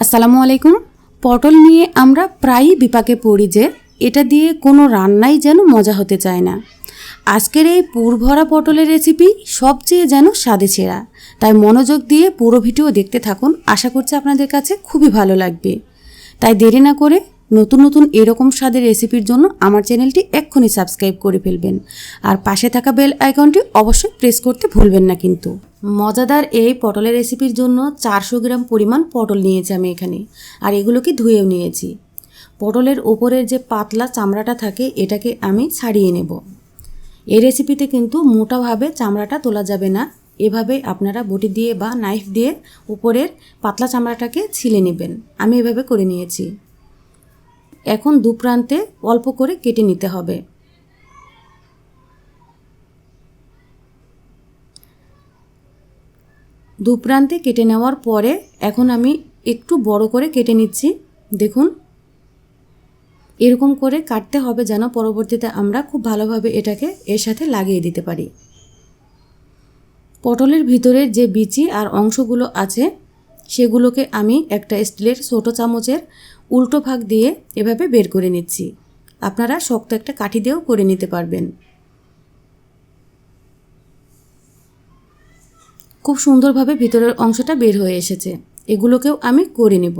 আসসালামু আলাইকুম। পটল নিয়ে আমরা প্রায়ই বিপাকে পড়ি যে এটা দিয়ে কোনো রান্নাই যেন মজা হতে চায় না। আজকের এই পুরভরা পটলের রেসিপি সবচেয়ে যেন স্বাদে ছেঁড়া তাই মনোযোগ দিয়ে পুরো ভিডিও দেখতে থাকুন। আশা করছি আপনাদের কাছে খুবই ভালো লাগবে। তাই দেরি না করে নতুন নতুন এরকম স্বাদের রেসিপির জন্য আমার চ্যানেলটি এক্ষুনি সাবস্ক্রাইব করে ফেলবেন। আর পাশে থাকা বেল আইকনটি অবশ্যই প্রেস করতে ভুলবেন না কিন্তু। মজাদার এই পটলের রেসিপির জন্য চারশো গ্রাম পরিমাণ পটল নিয়েছি আমি এখানে, আর এগুলোকে ধুয়েও নিয়েছি। পটলের ওপরের যে পাতলা চামড়াটা থাকে, এটাকে আমি ছাড়িয়ে নেব। এই রেসিপিতে কিন্তু মোটাভাবে চামড়াটা তোলা যাবে না। এভাবে আপনারা বটি দিয়ে বা নাইফ দিয়ে উপরের পাতলা চামড়াটাকে ছিলে নেবেন। আমি এভাবে করে নিয়েছি। এখন দু প্রান্তে অল্প করে কেটে নিতে হবে। দু প্রান্তে কেটে নেওয়ার পরে এখন আমি একটু বড় করে কেটে নিচ্ছি। দেখুন, এরকম করে কাটতে হবে যেন পরবর্তীতে আমরা খুব ভালোভাবে এটাকে এর সাথে লাগিয়ে দিতে পারি। পটলের ভিতরের যে বিচি আর অংশগুলো আছে, সেগুলোকে আমি একটা স্টিলের ছোটো চামচের উল্টো ভাগ দিয়ে এভাবে বের করে নিচ্ছি। আপনারা শক্ত একটা কাঠি দিয়েও করে নিতে পারবেন। খুব সুন্দরভাবে ভিতরের অংশটা বের হয়ে এসেছে। এগুলোকেও আমি করে নেব।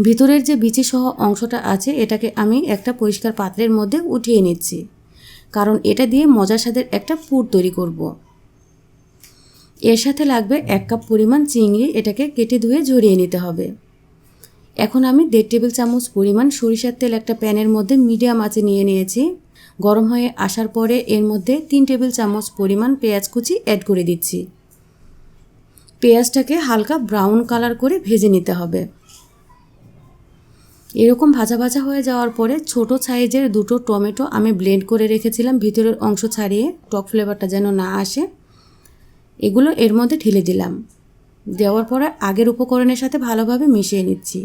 ভিতরের যে বিচি সহ অংশটা আছে, এটাকে আমি একটা পরিষ্কার পাত্রের মধ্যে উঠিয়ে নিচ্ছি। কারণ এটা দিয়ে মজার স্বাদের একটা পুর তৈরি করব। এর সাথে লাগবে এক কাপ পরিমাণ চিংড়ি, এটাকে কেটে ধুয়ে ঝরিয়ে নিতে হবে। এখন আমি দেড় টেবিল চামচ পরিমাণ সরিষার তেল একটা প্যানের মধ্যে মিডিয়াম আঁচে নিয়ে নিয়েছি। গরম হয়ে আসার পরে এর মধ্যে তিন টেবিল চামচ পরিমাণ পেঁয়াজ কুচি অ্যাড করে দিচ্ছি। পেঁয়াজটাকে হালকা ব্রাউন কালার করে ভেজে নিতে হবে। এরকম ভাজা ভাজা হয়ে যাওয়ার পরে ছোট সাইজের দুটো টমেটো আমি ব্লেন্ড করে রেখেছিলাম ভিতরের অংশ ছাড়িয়ে, টক ফ্লেভারটা যেন না আসে। এগুলো এর মধ্যে ঢেলে দিলাম। দেওয়ার পরে আগের উপকরণের সাথে ভালোভাবে মিশিয়ে নিচ্ছি।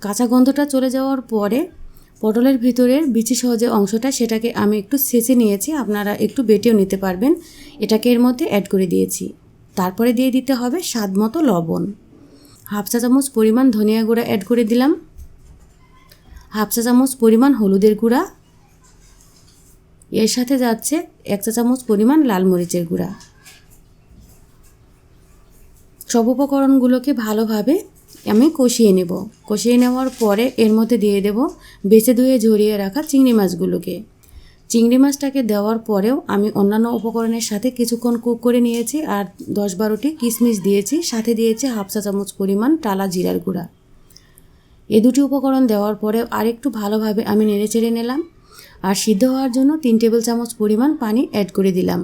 কাঁচা গন্ধটা চলে যাওয়ার পরে পটলের ভিতরের বিচি সহজে অংশটা সেটাকে আমি একটু সেচে নিয়েছি, আপনারা একটু বেটেও নিতে পারবেন। এটাকে এর মধ্যে অ্যাড করে দিয়েছি। তারপরে দিয়ে দিতে হবে স্বাদ মতো লবণ। হাফ চা চামচ পরিমাণ ধনিয়া গুঁড়া অ্যাড করে দিলাম। হাফ চা চামচ পরিমাণ হলুদের গুঁড়া। এর সাথে যাচ্ছে এক চা চামচ পরিমাণ লাল মরিচের গুঁড়া। সব উপকরণগুলোকে ভালোভাবে আমি কষিয়ে নেব। কষিয়ে নেওয়ার পরে এর মধ্যে দিয়ে দেব বেছে ধুয়ে ঝরিয়ে রাখা চিংড়ি মাছগুলোকে। চিংড়ি মাছটাকে দেওয়ার পরেও আমি অন্যান্য উপকরণের সাথে কিছুক্ষণ কুক করে নিয়েছি আর দশ বারোটি কিশমিশ দিয়েছি, সাথে দিয়েছি হাফ চা চামচ পরিমাণ টালা জিরার গুঁড়া। এ দুটি উপকরণ দেওয়ার পরে আরেকটু ভালোভাবে আমি নেড়ে চেড়ে নিলাম আর সিদ্ধ হওয়ার জন্য তিন টেবিল চামচ পরিমাণ পানি অ্যাড করে দিলাম।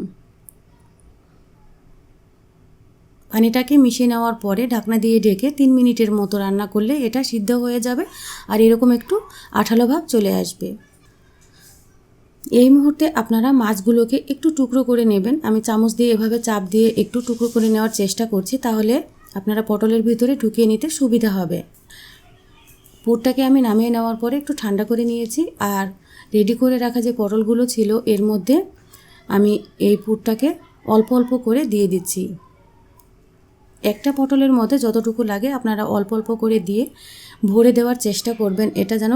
পানিটাকে মিশিয়ে নেওয়ার পরে ঢাকনা দিয়ে ঢেকে তিন মিনিটের মতো রান্না করলে এটা সিদ্ধ হয়ে যাবে আর এরকম একটু আঠালো ভাব চলে আসবে। এই মুহূর্তে আপনারা মাছগুলোকে একটু টুকরো করে নেবেন। আমি চামচ দিয়ে এভাবে চাপ দিয়ে একটু টুকরো করে নেওয়ার চেষ্টা করছি, তাহলে আপনারা পটলের ভিতরে ঢুকিয়ে নিতে সুবিধা হবে। পুরটাকে আমি নামিয়ে নেওয়ার পরে একটু ঠান্ডা করে নিয়েছি আর রেডি করে রাখা যে পটলগুলো ছিল, এর মধ্যে আমি এই পুরটাকে অল্প অল্প করে দিয়ে দিচ্ছি। একটা পটলের মধ্যে যতটুকু লাগে আপনারা অল্প অল্প করে দিয়ে ভরে দেওয়ার চেষ্টা করবেন, এটা যেন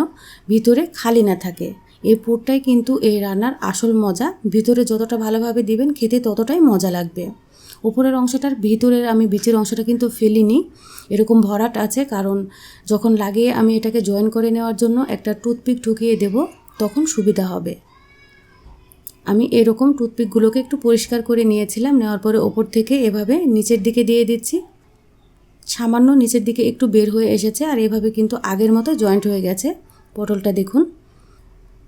ভিতরে খালি না থাকে। এই পুরটাই কিন্তু এই রান্নার আসল মজা। ভিতরে যতটা ভালোভাবে দিবেন, খেতে ততটাই মজা লাগবে। উপরের অংশটার ভিতরের আমি বিচের অংশটা কিন্তু ফেলিনি। এরকম ভরাট আছে, কারণ যখন লাগিয়ে আমি এটাকে জয়েন করে নেওয়ার জন্য একটা টুথপিক ঢুকিয়ে দেব, তখন সুবিধা হবে। আমি এরকম টুথপিকগুলোকে একটু পরিষ্কার করে নিয়েছিলাম, নেওয়ার পরে ওপর থেকে এভাবে নিচের দিকে দিয়ে দিচ্ছি। সামান্য নিচের দিকে একটু বের হয়ে এসেছে আর এভাবে কিন্তু আগের মতো জয়েন্ট হয়ে গেছে। পটলটা দেখুন।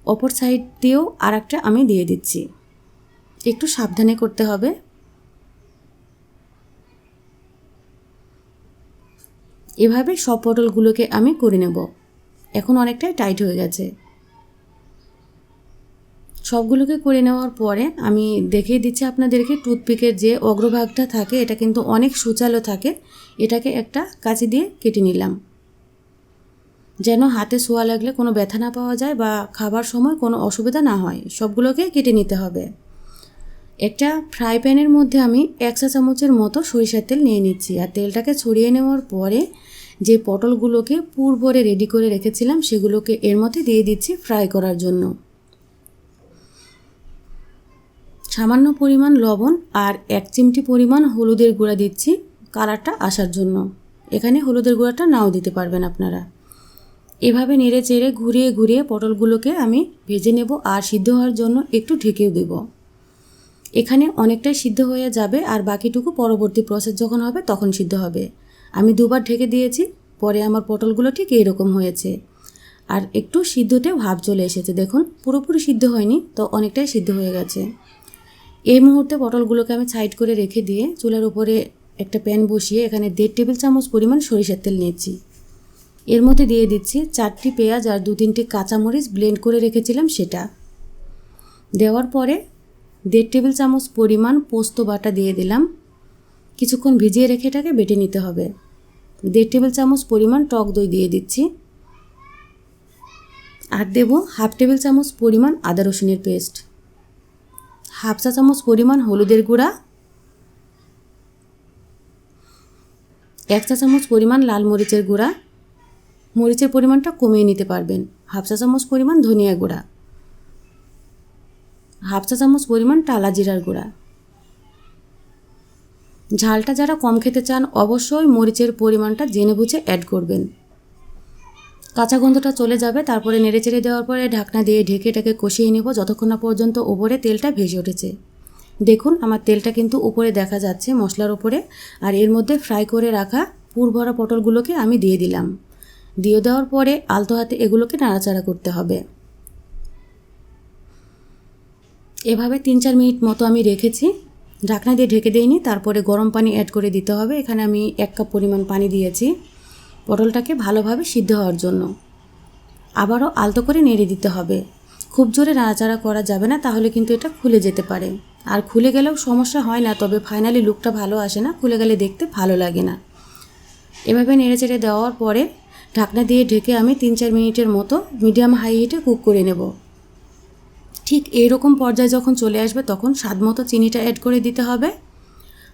অপর সাইড দিয়েও আর একটা আমি দিয়ে দিচ্ছি। একটু সাবধানে করতে হবে। এভাবে সব পটলগুলোকে আমি করে নেব। এখন অনেকটাই টাইট হয়ে গেছে। সবগুলোকে করে নেওয়ার পরে আমি দেখিয়ে দিচ্ছি আপনাদেরকে টুথপিকের যে অগ্রভাগটা থাকে, এটা কিন্তু অনেক সুচালো থাকে। এটাকে একটা কাঁচি দিয়ে কেটে নিলাম। যেন হাতে শোয়া লাগলে কোনো ব্যথা না পাওয়া যায় বা খাবার সময় কোনো অসুবিধা না হয়, সবগুলোকে কেটে নিতে হবে। একটা ফ্রাই প্যানের মধ্যে আমি এক চা চামচের মতো সরিষার তেল নিয়ে নিচ্ছি। আর তেলটাকে ছড়িয়ে নেওয়ার পরে যে পটলগুলোকে পুর ভরে রেডি করে রেখেছিলাম, সেগুলোকে এর মধ্যে দিয়ে দিচ্ছি ফ্রাই করার জন্য। সামান্য পরিমাণ লবণ আর এক চিমটি পরিমাণ হলুদের গুঁড়া দিচ্ছি কালারটা আসার জন্য। এখানে হলুদের গুঁড়াটা নাও দিতে পারবেন আপনারা। এভাবে নেড়ে চেড়ে ঘুরিয়ে ঘুরিয়ে পটলগুলোকে আমি ভেজে নেব আর সিদ্ধ হওয়ার জন্য একটু ঢেকেও দেব। এখানে অনেকটাই সিদ্ধ হয়ে যাবে আর বাকিটুকু পরবর্তী প্রসেস যখন হবে তখন সিদ্ধ হবে। আমি দুবার ঢেকে দিয়েছি, পরে আমার পটলগুলো ঠিক এরকম হয়েছে। আর একটু সিদ্ধতে ভাব চলে এসেছে, দেখুন, পুরোপুরি সিদ্ধ হয়নি, তো অনেকটাই সিদ্ধ হয়ে গেছে। এই মুহূর্তে পটলগুলোকে আমি সাইড করে রেখে দিয়ে চুলার উপরে একটা প্যান বসিয়ে এখানে দেড় টেবিল চামচ পরিমাণ সরিষার তেল নিয়েছি। এর মধ্যে দিয়ে দিচ্ছি চারটি পেঁয়াজ আর দু তিনটি কাঁচামরিচ ব্লেন্ড করে রেখেছিলাম সেটা। দেওয়ার পরে দেড় টেবিল চামচ পরিমাণ পোস্ত বাটা দিয়ে দিলাম। কিছুক্ষণ ভিজিয়ে রেখে এটাকে বেটে নিতে হবে। দেড় টেবিল চামচ পরিমাণ টক দই দিয়ে দিচ্ছি। আর দেব হাফ টেবিল চামচ পরিমাণ আদা রসুনের পেস্ট। হাফ চা চামচ পরিমাণ হলুদের গুঁড়া, এক চা চামচ পরিমাণ লাল মরিচের গুঁড়া, মরিচের পরিমাণটা কমিয়ে নিতে পারবেন। হাফ চা চামচ পরিমাণ ধনিয়া গুঁড়া, হাফ চা চামচ পরিমাণ টালা জিরার গুঁড়া। ঝালটা যারা কম খেতে চান, অবশ্যই মরিচের পরিমাণটা জেনে বুঝে অ্যাড করবেন। কাঁচা গন্ধটা চলে যাবে, তারপরে নেড়ে চেড়ে দেওয়ার পরে ঢাকনা দিয়ে ঢেকে এটাকে কষিয়ে নেব যতক্ষণ না পর্যন্ত ওপরে তেলটা ভেসে উঠেছে। দেখুন, আমার তেলটা কিন্তু উপরে দেখা যাচ্ছে মশলার ওপরে আর এর মধ্যে ফ্রাই করে রাখা পুর ভরা পটলগুলোকে আমি দিয়ে দিলাম। দিয়ে দেওয়ার পরে আলতো হাতে এগুলোকে নাড়াচাড়া করতে হবে। এভাবে তিন চার মিনিট মতো আমি রেখেছি। ঢাকনা দিয়ে ঢেকে দিইনি, তারপরে গরম পানি অ্যাড করে দিতে হবে। এখানে আমি এক কাপ পরিমাণ পানি দিয়েছি। পটলটাকে ভালোভাবে সিদ্ধ হওয়ার জন্য। আবারও আলতো করে নেড়ে দিতে হবে। খুব জোরে নাড়াচাড়া করা যাবে না, তাহলে কিন্তু এটা খুলে যেতে পারে। আর খুলে গেলেও সমস্যা হয় না, তবে ফাইনালি লুকটা ভালো আসে না, খুলে গেলে দেখতে ভালো লাগে না। এভাবে নেড়ে চেড়ে দেওয়ার পরে ঢাকনা দিয়ে ঢেকে আমি তিন চার মিনিটের মতো মিডিয়াম হাই হিটে কুক করে নেব। ঠিক এইরকম পর্যায়ে যখন চলে আসবে, তখন স্বাদ মতো চিনিটা অ্যাড করে দিতে হবে।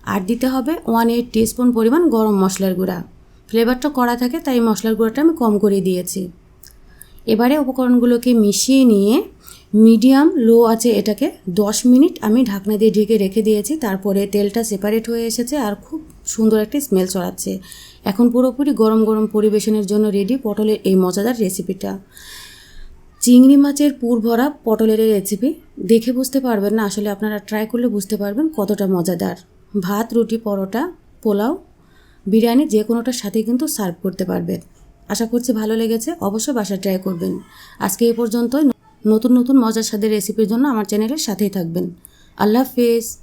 আর দিতে হবে ওয়ান এইট টিস্পুন পরিমাণ গরম মশলার গুঁড়া। ফ্লেভারটা করা থাকে, তাই মশলার গুঁড়োটা আমি কম করে দিয়েছি। এবারে উপকরণগুলোকে মিশিয়ে নিয়ে মিডিয়াম, লো আছে এটাকে দশ মিনিট আমি ঢাকনা দিয়ে ঢেকে রেখে দিয়েছি। তারপরে তেলটা সেপারেট হয়ে এসেছে আর খুব সুন্দর একটি স্মেল ছড়াচ্ছে। এখন পুরোপুরি গরম গরম পরিবেশনের জন্য রেডি পটলের এই মজাদার রেসিপিটা চিংড়ি মাছের পুর ভরা পটলের রেসিপি দেখে বুঝতে পারবেন না, আসলে আপনারা ট্রাই করলে বুঝতে পারবেন কতটা মজাদার। ভাত, রুটি, পরোটা, পোলাও বিরিয়ানি যে কোনোটার সাথে কিন্তু সার্ভ করতে পারবে। আশা করছি ভালো লেগেছে অবশ্যই বাসায় ট্রাই করবেন। আজকে এ পর্যন্তই। নতুন নতুন মজার স্বাদের রেসিপির জন্য আমার চ্যানেলের সাথেই থাকবেন। আল্লাহ হাফেজ।